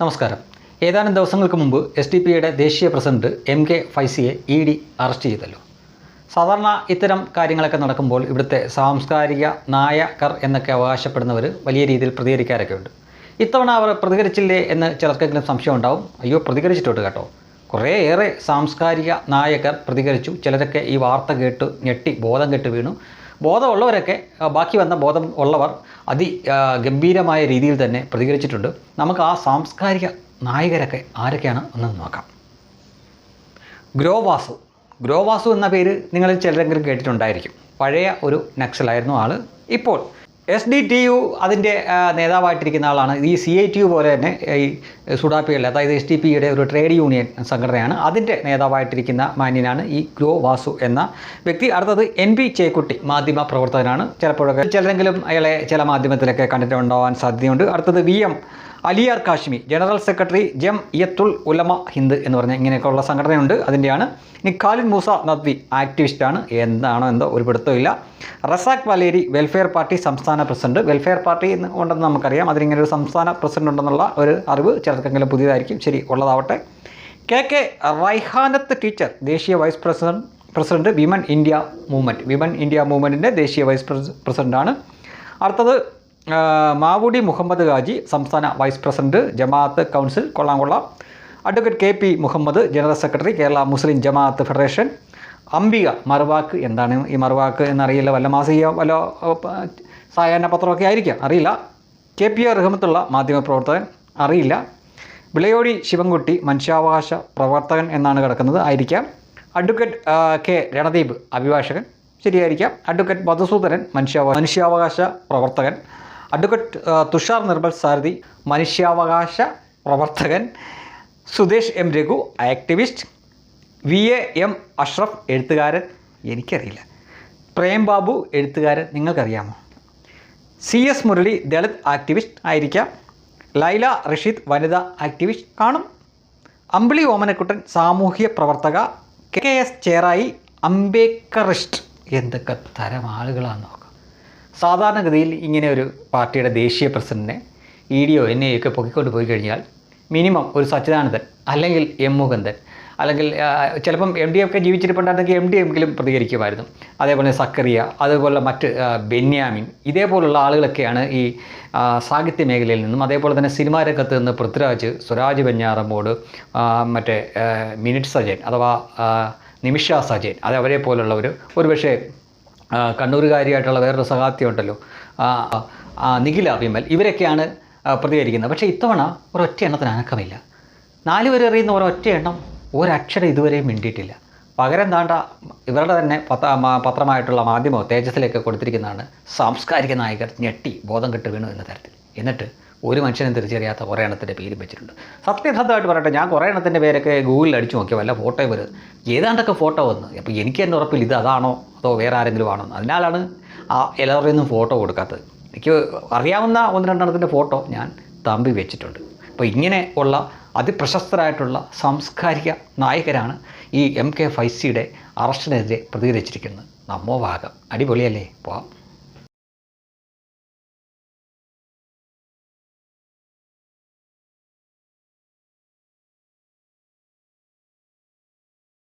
നമസ്കാരം. ഏതാനും ദിവസങ്ങൾക്ക് മുമ്പ് എസ് ഡി പിയുടെ ദേശീയ പ്രസിഡന്റ് എം കെ ഫൈസിയെ ഇ ഡി അറസ്റ്റ് ചെയ്തല്ലോ. സാധാരണ ഇത്തരം കാര്യങ്ങളൊക്കെ നടക്കുമ്പോൾ ഇവിടുത്തെ സാംസ്കാരിക നായകർ എന്നൊക്കെ അവകാശപ്പെടുന്നവർ വലിയ രീതിയിൽ പ്രതികരിക്കാറൊക്കെ ഉണ്ട് ഇത്തവണ അവർ പ്രതികരിച്ചില്ലേ എന്ന് ചിലർക്കെങ്കിലും സംശയം ഉണ്ടാവും. അയ്യോ പ്രതികരിച്ചിട്ടുണ്ട് കേട്ടോ. കുറേയേറെ സാംസ്കാരിക നായകർ പ്രതികരിച്ചു. ചിലരൊക്കെ ഈ വാർത്ത കേട്ട് ഞെട്ടി ബോധം കെട്ട് വീണു. ബോധമുള്ളവരൊക്കെ ബാക്കി വന്ന ബോധം ഉള്ളവർ അതി ഗംഭീരമായ രീതിയിൽ തന്നെ പ്രതികരിച്ചിട്ടുണ്ട്. നമുക്ക് ആ സാംസ്കാരിക നായകരൊക്കെ ആരൊക്കെയാണ് എന്ന് നോക്കാം. ഗ്രോവാസു. ഗ്രോവാസു എന്ന പേര് നിങ്ങളിൽ ചിലരെങ്കിലും കേട്ടിട്ടുണ്ടായിരിക്കും. പഴയ ഒരു നക്സലായിരുന്നു ആൾ ഇപ്പോൾ എസ് ഡി ടി യു അതിന്റെ നേതാവായിട്ടിരിക്കുന്ന ആളാണ്. ഈ സി ഐ ടി യു പോലെ തന്നെ ഈ സുഡാപ്പിയല്ല അതായത് എസ് ഡി പിയുടെ ഒരു ട്രേഡ് യൂണിയൻ സംഘടനയാണ് അതിന്റെ നേതാവായിട്ടിരിക്കുന്ന മാന്യനാണ് ഈ ഗ്രോ വാസു എന്ന വ്യക്തി. അടുത്തത് എൻ പി ചേക്കുട്ടി മാധ്യമ പ്രവർത്തകനാണ്. ചിലപ്പോഴൊക്കെ ചിലരെങ്കിലും അയാളെ ചില മാധ്യമത്തിലൊക്കെ കണ്ടിട്ടുണ്ടാവാൻ സാധ്യതയുണ്ട്. അടുത്തത് V M Aliyar Kashmi general secretary Jamiatul Ulama Hind എന്ന് പറഞ്ഞ ഇങ്ങനെയൊക്കെയുള്ള സംഘടനയുണ്ട്. അതിന്റെയാണ് ഇനി ഖാലിൻ മൂസ നദ്വി ആക്ടിവിസ്റ്റാണ്. എന്താണോ എന്തോ ഒരു പിടുത്തമില്ല റസാഖ് വലേരി വെൽഫെയർ പാർട്ടി സംസ്ഥാന പ്രസിഡന്റ്. വെൽഫെയർ പാർട്ടി എന്ന് ഉണ്ടെന്ന് നമുക്കറിയാം. അതിനിങ്ങനെ ഒരു സംസ്ഥാന പ്രസിഡന്റ് ഉണ്ടെന്നുള്ള ഒരു അറിവ് ചിലർക്കെങ്കിലും പുതിയതായിരിക്കും. ശരി ഉള്ളതാവട്ടെ. കെ കെ റൈഹാനത്ത് ടീച്ചർ ദേശീയ vice president president women India movement women India മൂവ്മെന്റിന്റെ ദേശീയ വൈസ് പ്രസിഡന്റാണ്. അടുത്തത് മാവുടി മുഹമ്മദ് ഹാജി സംസ്ഥാന വൈസ് പ്രസിഡന്റ് ജമാഅത്ത് കൗൺസിൽ കൊള്ളാം കൊള്ളാം advocate K P Muhammad general secretary Kerala Muslim Jamaat federation. Ambika മറുവാക്ക് എന്താണ് ഈ മറുവാക്ക് എന്നറിയില്ല വല്ല മാസിക വല്ല സായാഹ്ന പത്രമൊക്കെ ആയിരിക്കാം അറിയില്ല. കെ പി ആർ റഹ്മത്തുള്ള മാധ്യമപ്രവർത്തകൻ അറിയില്ല. വിളയോടി ശിവൻകുട്ടി മനുഷ്യാവകാശ പ്രവർത്തകൻ എന്നാണ് കിടക്കുന്നത് ആയിരിക്കാം. അഡ്വക്കേറ്റ് കെ രണദീപ് അഭിഭാഷകൻ ശരിയായിരിക്കാം. അഡ്വക്കേറ്റ് മധുസൂദനൻ മനുഷ്യാവ മനുഷ്യാവകാശ പ്രവർത്തകൻ. അഡ്വക്കേറ്റ് തുഷാർ നിർമ്മൽ സാരഥി മനുഷ്യാവകാശ പ്രവർത്തകൻ Sudesh M Raghu activist V A M Ashraf എഴുത്തുകാരൻ എനിക്കറിയില്ല. പ്രേം ബാബു എഴുത്തുകാരൻ നിങ്ങൾക്കറിയാമോ? C S Murali Dalit activist ആയിരിക്കാം. ലൈല റഷീദ് വനിതാ ആക്ടിവിസ്റ്റ് കാണും. അമ്പിളി ഓമനക്കുട്ടൻ സാമൂഹ്യ പ്രവർത്തക. കെ എസ് ചേറായി അംബേദ്കറിസ്റ്റ് എന്തൊക്കെ തരം ആളുകളാണെന്ന് നോക്കാം സാധാരണഗതിയിൽ ഇങ്ങനെ ഒരു പാർട്ടിയുടെ ദേശീയ പ്രസിഡന്റിനെ ഇ ഡിയോ എൻ ഒക്കെ പൊക്കിക്കൊണ്ട് പോയി കഴിഞ്ഞാൽ മിനിമം ഒരു സച്ചിദാനന്ദൻ അല്ലെങ്കിൽ എം മുകുന്ദൻ അല്ലെങ്കിൽ ചിലപ്പം എം ഡി ഒക്കെ ജീവിച്ചിരിപ്പുണ്ടായിരുന്നെങ്കിൽ എം ഡി എങ്കിലും പ്രതികരിക്കുമായിരുന്നു. അതേപോലെ സക്കറിയ അതേപോലെ മറ്റ് ബെന്യാമിൻ ഇതേപോലുള്ള ആളുകളൊക്കെയാണ് ഈ സാഹിത്യ മേഖലയിൽ നിന്നും അതേപോലെ തന്നെ സിനിമാ രംഗത്ത് നിന്ന് പൃഥ്വിരാജ് സ്വരാജ് ബെഞ്ഞാറമ്മോട് മറ്റേ മിനിറ്റ് സജയൻ അഥവാ നിമിഷ സജയൻ അത് അവരെ പോലുള്ളവർ ഒരുപക്ഷെ കണ്ണൂരുകാരിയായിട്ടുള്ള വേറൊരു സഹാത്യം നിഖില വിമൽ ഇവരൊക്കെയാണ് പ്രതികരിക്കുന്നത്. പക്ഷേ ഇത്തവണ ഒരൊറ്റ എണ്ണത്തിന് അനക്കമില്ല. നാല് പേര് എറിയുന്ന ഒരൊറ്റ എണ്ണം ഒരക്ഷരം ഇതുവരെയും മിണ്ടിയിട്ടില്ല. പകരം താണ്ട ഇവരുടെ തന്നെ പത്ര പത്രമായിട്ടുള്ള മാധ്യമം തേജസ്സിലേക്ക് കൊടുത്തിരിക്കുന്നതാണ് സാംസ്കാരിക നായകർ ഞെട്ടി ബോധം കെട്ട് വീണു എന്ന തരത്തിൽ. എന്നിട്ട് ഒരു മനുഷ്യനും തിരിച്ചറിയാത്ത കുറേ എണ്ണത്തിന്റെ പേരും വെച്ചിട്ടുണ്ട്. സത്യസന്ധമായിട്ട് പറയട്ടെ ഞാൻ കുറേ എണ്ണത്തിന്റെ പേരൊക്കെ ഗൂഗിളിൽ അടിച്ചു നോക്കിയ വല്ല ഫോട്ടോ വരും ഏതാണ്ടൊക്കെ ഫോട്ടോ വന്നു. അപ്പോൾ എനിക്ക് തന്നെ ഉറപ്പില്ല ഇത് അതാണോ അതോ വേറെ ആരെങ്കിലും ആണോ. അതിനാലാണ് ആ എല്ലാവരുടെ ഒന്നും ഫോട്ടോ കൊടുക്കാത്തത്. എനിക്ക് അറിയാവുന്ന ഒന്ന് രണ്ടെണ്ണത്തിന്റെ ഫോട്ടോ ഞാൻ തമ്പി വെച്ചിട്ടുണ്ട്. അപ്പോൾ ഇങ്ങനെ ഉള്ള അതിപ്രശസ്തരായിട്ടുള്ള സാംസ്കാരിക നായകരാണ് ഈ എം കെ ഫൈസിയുടെ അറസ്റ്റിനെതിരെ പ്രതികരിച്ചിരിക്കുന്നത്. നമ്മോ ഭാഗം. അടിപൊളിയല്ലേ? പോവാം.